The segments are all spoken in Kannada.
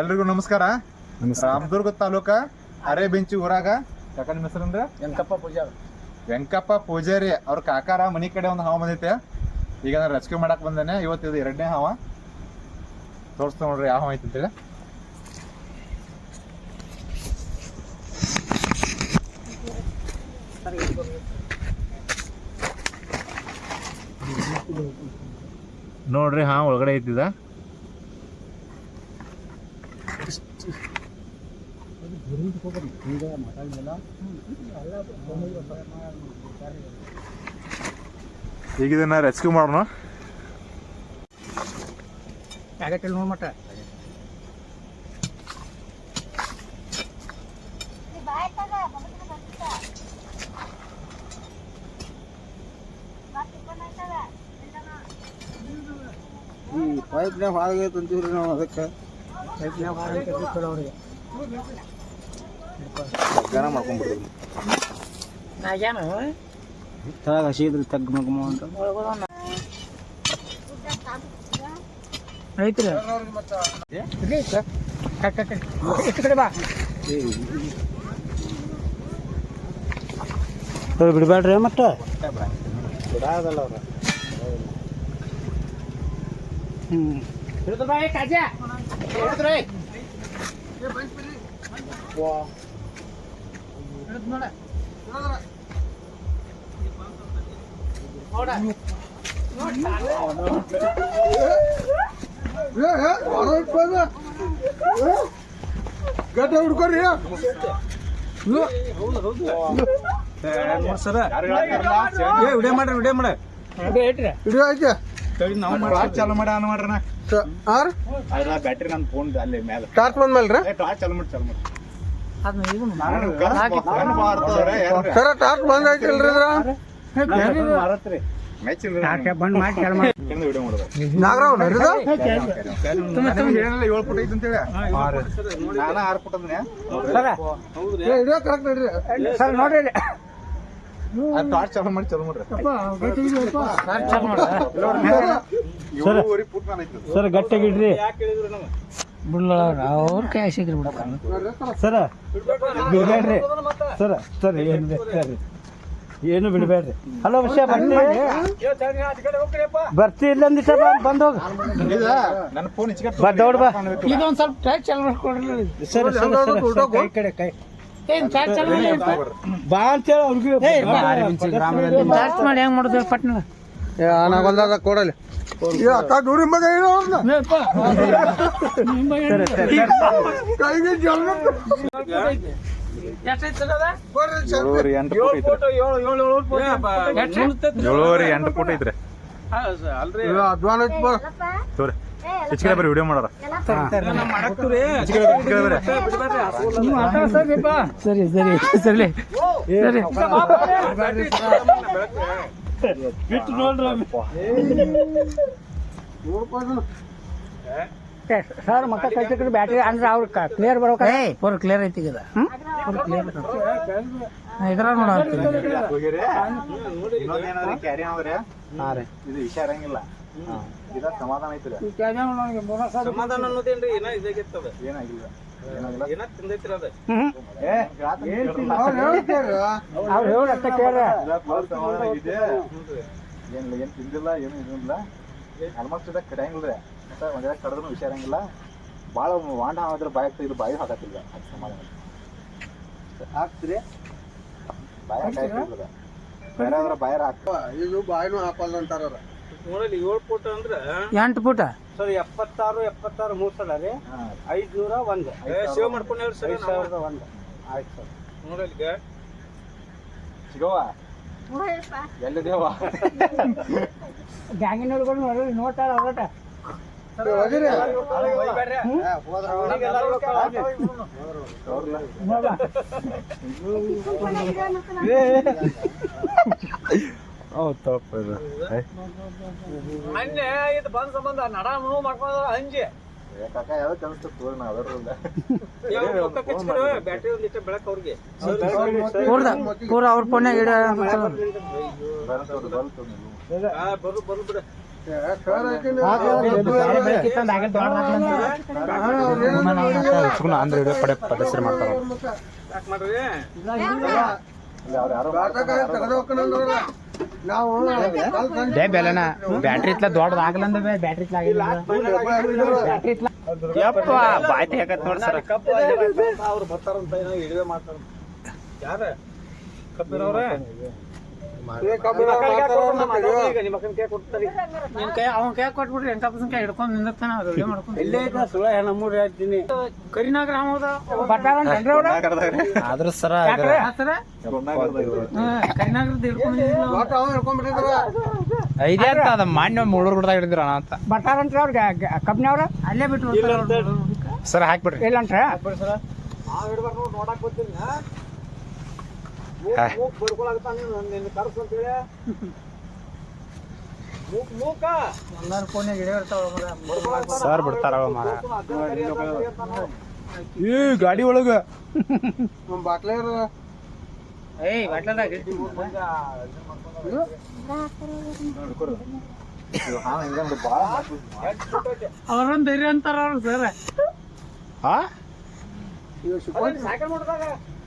ಎಲ್ರಿಗೂ ನಮಸ್ಕಾರ. ನಮಸ್ಕಾರ. ರಾಮದುರ್ಗ ತಾಲೂಕ ಅರೇಬೆಂಚಿ ಊರಾಗ. ಕಾಕ ನಿಮ್ಮ ಅಂದ್ರೆ ವೆಂಕಪ್ಪ ಪೂಜಾರಿ. ವೆಂಕಪ್ಪ ಪೂಜಾರಿ. ಅವ್ರ ಕಾಕಾರ ಮನಿ ಕಡೆ ಒಂದು ಹಾವ ಬಂದೈತೆ. ಈಗ ನಾನು ರೆಸ್ಕ್ಯೂ ಮಾಡಕ್ ಬಂದೇನೆ. ಇವತ್ತು ಇದು ಎರಡನೇ ಹಾವ. ತೋರಿಸ್ತಾ ನೋಡ್ರಿ ಯಾವ ಹಾವ ಐತಿ ಅಂತೇಳಿ ನೋಡ್ರಿ ಹಾ ಒಳಗಡೆ ಐತಿದ ಈಗ ಇದನ್ನ ರೆಸ್ಕ್ಯೂ ಮಾಡೋಣ? ಪ್ಯಾಕೆಟ್ ನೋಡಿ ಮಟ್ಟ ಈ ಪೈಪ್ನ್ಯಾಗ ಹಾಳಾಗೈತೆ ಅಂತೀವ್ರಿ ನಾವು ಅದಕ್ಕೆ. ಪೈಪ್ನ್ಯಾಗ ಹಾಳಾಗೈತೆ ಅವ್ರಿಗೆ ಗಾನ ಮಾಡ್ಕೊಂಡ್ಬಿಡ್ತೀವಿ ನಾಗೇನು ತಳಗ ಹಸಿದ್ರಿ ತಗ್ ಮಗಮ ಅಂತ ಐತ್ರಿ ಇಲ್ಲಿ ಐತೆ. Cut cut cut. ಎಷ್ಟು ಕಡೆ ಬಾ ಬಿಡಬೇಡ್ರಿ ಮತ್ತೆ ಬಿಡಾದಲ್ಲ ಅವ್ರ ಹ್ಮ್ ಹಿಡಿದು ಬಾ ಏ ಕಾಜ ಹಿಡಿದ್ರಿ ವಾ ಹಿಡಿದು ನೋಡ ನೋಡ ಗಡ್ಡ ಹುಡ್ಕೊರಿ ಸರ ಯಾರು ಹೇಳ್ತಾರಲ್ಲ ಏ ವಿಡಿಯೋ ಮಾಡ್ರಿ ವಿಡಿಯೋ ಮಾಡ ವಿಡಿಯೋ ಐತ್ರಿ ಹಿಡಿಯೋ ಐತೆ ನಾವು ಟಾರ್ಚ್ ಚಾಲು ಮಾಡಿ ಆನ್ ಮಾಡ್ರಣ ಆರ್? ಅದ್ರ ಬ್ಯಾಟ್ರಿ ನನ್ನ ಫೋನ್ ಅಲ್ಲಿ ಮೇಲೆ. ಟಾರ್ಚ್ ಬಂದ್ಮೇಲ್ರಿ ರೀ ಟಾರ್ಚ್ ಚಾಲು ಮಾಡಿ ಚಾಲು ಮಾಡಿ. ಸರ ಟಾರ್ಚ್ ಬಂದ್ ಬಂದ್ ವಿಡಿಯೋ ಮಾಡೋದು ನಾಗರಾವ್ ಏಳು ಫುಟ್ ಐತೆ ಅಂತೇಳಿ ನಾನು ಆರು ಫುಟ್ ಅಂದ್ರೆ ಸರ್ ನೋಡ್ರಿ. ಟಾರ್ಚ್ ಚಾಲು ಮಾಡಿ ಚಾಲು ಮಾಡ್ರಿ. ಸರ್ ಚಾಲು ಇಡ್ರಿ. ಬಿಡ್ಲ ಅವ್ರ ಕೈ ಸಿಗ್ರಿ ಬಿಡಪ್ಪ ಸರ ಬಿಡ್ಬೇಡ್ರಿ. ಸರ ಸರ್ ಏನು ಸರಿ? ಏನು ಬಿಡ್ಬೇಡ್ರಿ. ಹಲೋ ವಿಷಯ ಬರ್ತಿ ಬರ್ತಿ ಇಲ್ಲ ಅಂದಿ ಸರ್ ಹೋಗ. ಇದ ನನ್ನ ಫೋನ್ ಇಚ್ಚಿಗೆ ಬಾ ದೌಡ್ ಬಾ. ಇದೊಂದು ಸ್ವಲ್ಪ ಚಾಲು ಮಾಡ್ಕೊಡ್ರಿ. ಸರ್ ಸರ್ ಸರ್ ಕೈ ಕಡೆ ಕೈ. ಏನ್ ಚಾರ್ಜ್ ಚಾಲು ಮಾಡಿ ಬಾ ಅಂತೇಳಿ ಅವ್ರಿಗೆ. ಚಾರ್ಜ್ ಮಾಡಿ ಹೆಂಗ್ ಮಾಡೋದು ಪಟ್ನ ಏ ನಾಗೊಂದಾಗ ಕೊಡಲಿ ಅಕ್ಕ ಅತ್ತ ದೂರಿ ಮಗ ಏನೋ ಕೈಗೆ ಏಳುವರೆ ಎಂಟು ಫುಟ್ ಐತ್ರಿ ಅಲ್ರಿ. ತೋರಿ. ಇಚ್ಚಿಗೆ ಬರ್ರಿ ವಿಡಿಯೋ ಮಾಡೋರ. ಸರಿ ಸರಿ. ಸರಿ ಸರಿ ಬಿಟ್ಟು ನೋಡ್ರಿ ಸರ್ ಮಕ್ಕ ಕಳ್ಸಿಕ್ರೆ ಬ್ಯಾಟ್ರಿ ಅಂದ್ರೆ ಅವ್ರ ಕ್ಲಿಯರ್ ಬರ್ಬೇಕು ಪೂರ ಕ್ಲಿಯರ್ ಐತಿ ಈಗ ಪೂರ ಕ್ಲಿಯರ್ ಇದ್ರ ನೋಡ ಹೋಗಿರಿ. ರೀ. ಇದು ವಿಷ ಇರಂಗಿಲ್ಲ ಇದ ಸಮಾಧಾನ ಐತ್ರಿ ಸಮಾಧಾನ ಅನ್ನೋದೇನ್ರಿ? ಏನ ಇದಾಗಿರ್ತದ ಏನಾಗಿಲ್ಲ. ಏನಾಗಿಲ್ಲ? ಏನ ತಿಂದೈತ್ರಿ ಅದ. ಏ. ಅವ್ರು ಸಮಾಧಾನ ಇದೆ ಏನಿಲ್ಲ ಏನ್ ತಿಂದಿಲ್ಲ ಏನು ಇದಿಲ್ಲ. ಆಲ್ಮೋಸ್ಟ್ ಇದ ಕಡಿಯಂಗಿಲ್ರಿ ಮತ್ತೆ ಒಂದ್ ಕಡದ್ರು ವಿಷಯ ಇರಂಗಿಲ್ಲ. ಭಾಳ ವಾಂಡ ಆದ್ರ ಬಾಯಿ ಆಗ್ತಾ ಇದು ಬಾಯಿ ಹಾಕತ್ತಿಲ್ಲ. ಅದು ಸಮಾಧಾನ ಹಾಕ್ತಿರಿ? ಬಾಯಿ ಹಾಕಿಲ್ಲ ಬೇರೆ ಬಾಯಾರ ಹಾಕ ಇದು ಬಾಯಿನೂ ಹಾಕಲ್ಲ ಅಂತಾರ ಅವ್ರ. ನೋಡಲಿ ಏಳು ಫುಟ್ ಅಂದ್ರೆ ಎಂಟು ಫುಟ ಸರ್ ಎಪ್ಪತ್ತಾರು ಎಪ್ಪತ್ತಾರು ಮೂರು ಸಲ ರೀ. ಐದ್ನೂರ ಒಂದು. ಸೇವ್ ಮಾಡ್ಕೊಂಡು ಹೇಳಿ ಸರ್ ಐದು ಸಾವಿರದ ಒಂದು. ಆಯ್ತು ಸರ್. ನೋಡಲಿ ಸಿಗೋವ ಎಲ್ಲದೇವ ಎಲ್ಲಿದೇವ ಗ್ಯಾಂಗಿನ ನೋಡಿ ನೋಡ್ತಾರ ಹೋರಾಟ ಹೋಗಿರಿ. ಹೌದು ತಪ್ಪು ಇದು ಮೊನ್ನೆ ಇದು ಬಂದ ಸಂಬಂಧ ನಡ ನೋವು ಮಾಡ್ಕೊಂಡ ಅಂಜಿ ಏ ಕಾಕ ಯಾವ ಕೆಲಸ ಅದರಿಂದ ಬ್ಯಾಟ್ರಿ ಬೆಳಕ್ ಅವ್ರಿಗೆ ಪೂರ್ದ ಪೂರ ಅವ್ರ ಬರು ಬರು ಬಿಡ ಅಂದ್ರೆ ಹಿಡಿಯೋ ಪಡೆ ಮಾಡ್ತಾರ ಯಾರೋ ಬೆಲೆನ ಬ್ಯಾಟ್ರಿ ಇತ್ಲ ದೊಡ್ಡದ ಆಗ್ಲಂದ ಬ್ಯಾಟ್ರಿ ಇತ್ಲ ಆಗಿಲ್ಲ ಬ್ಯಾಟ್ರಿ ಇತ್ಲ. ಯಪ್ಪ ಬಾಯ್ತಿ ನೋಡ್ ಸರ್. ಕಪ್ಪು ಅವ್ರು ಬರ್ತಾರಂತ ಏನೋ ಇಳಿವೆ ಮಾಡ್ತಾರ ಯಾರ? ಕಪ್ಪಿರವ್ರೆ ಅವನ ಕೈ ಕೊಟ್ಬಿಟ್ರಿ ಎಂಕಪ್ಪನ ಕೈ ಹಿಡ್ಕೊಂಡ್ ನಿಂದಿರ್ತಾನ ವಿಡಿಯೋ ಮಾಡ್ಕೊಂಡ್. ಇಲ್ಲೇ ಐತೆ ಸುಳ್ಳ ನಮ್ಮೂರು ಹೇಳ್ತೀನಿ ಕರಿನಾಗ ರಾಮೋದ ಬರ್ತಾರನ್ರಿ ಅವ್ರ ಆದ್ರ ಸರ ಕರಿನಾಗರದ್ದು ಹಿಡ್ಕೊಂಡ್ ಐದೇ ಅಂತ ಅದ ಮಾನ್ಯ ಮುಳ್ಳೂರ್ ಗುಡ್ದಾಗ ಹಿಡಿದಿರ ಅಂತ. ಬರ್ತಾರಂತ್ರಿ ಅವ್ರ ಕಂಪ್ನಿಯವ್ರ ಅಲ್ಲೇ ಬಿಟ್ಟು ಸರ್ ಹಾಕ್ಬಿಡ್ರಿ. ಇಲ್ಲಂತ್ರ ನಾವ್ ಸರ್ ಬಿಡ್ತಾರ ಅವ ಮಾರ. ಈ ಗಾಡಿ ಒಳಗ. ಏಯ್ ಬಾಟ್ಲದಾಗ ಅವ್ರೊಂದ್ ಧೈರ್ಯ ಅಂತಾರ ಅವ್ರು ಸರ್. ಹಾ ಸೈಕಲ್ ನೋಡಿದಾಗ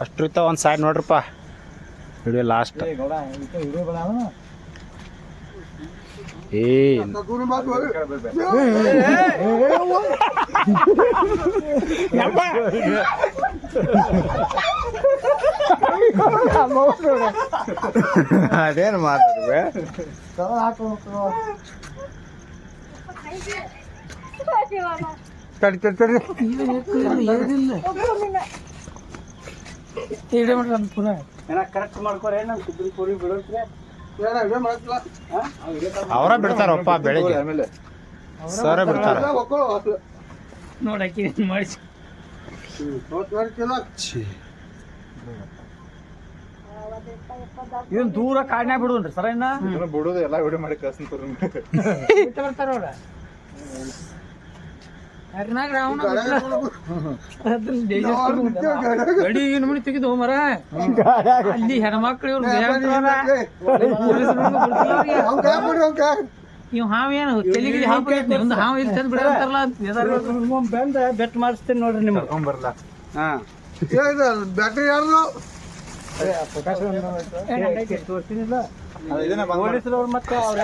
ಅಷ್ಟು ಇರ್ತಾವ ಒಂದ್ ಸೈಡ್ ನೋಡ್ರಪ್ಪ ವಿಡಿಯೋ ಲಾಸ್ಟ್ ಏ ಗೌಡ ಇದು ಇದು ಬೇಡ ಅವನು? ಏ ದೂರ ಮಾತು ಅದೇನು ಮಾತಾಡ್ವೆ ತಡಿ ತಡಿ ತಡಿ ಹಿಡಿಯ ಮಾಡ್ರಿ ಅಂತ ಪುನಃ. ಏನ ಕರೆಕ್ಟ್ ಮಾಡ್ಕೊರೆ ನಮ್ ಸಿಬ್ಬರಿ ಪೂರಿ ಬಿಡೋತ್ರಿ? ಏನ ಇದೇ ಮಾಡಕ್ಕಿಲ್ಲ ಅವರ ಬಿಡ್ತಾರಪ್ಪ ಬೆಳಿಗ್ಗೆ. ಆಮೇಲೆ. ಸರ ಬಿಡ್ತಾರ. ನೋಡಕ್ಕೆ ಮಾಡಿಸಿ. ಇವನ್ ದೂರ ಕಾಡ್ನ್ಯಾಗ ಬಿಡುನ್ರಿ ಸರ ಇನ್ನ? ಬಿಡುದು ಬಿಡೋದು ಎಲ್ಲ ವಿಡಿಯೋ ಮಾಡಿ ಕಳ್ಸ್ತಾರೆ ಬಿಟ್ಟು ಬರ್ತಾರ ಅವ್ರ. ಕರಿನಾಗ ರಾವಣ ಗಡಿ ಏನು ಮನಿ ತೆಗೆದು ಮರ. ಅಲ್ಲಿ ಹೆಣ್ಮಕ್ಳು ಇವ್ರು ಇವ್ ಹಾವ್ ಏನು ತೆಲಿಗೆ ಹಾವು ಒಂದು ಹಾವು ಇಲ್ಲಿ ತಂದು ಬಿಡಂತಾರಲ್ಲ ಅಂತ ಬಂದ ಬೆಟ್ ಮಾಡಿಸ್ತೀನಿ ನೋಡ್ರಿ ನಿಮ್ಗೆ. ಕರ್ಕೊಂಬರ್ಲ. ಹಾ. ಬ್ಯಾಟ್ರಿ ಯಾರ್ದು? ತೋರಿಸ್ತೀನಿಲ್ಲ. ಮತ್ತೆ ಅವ್ರ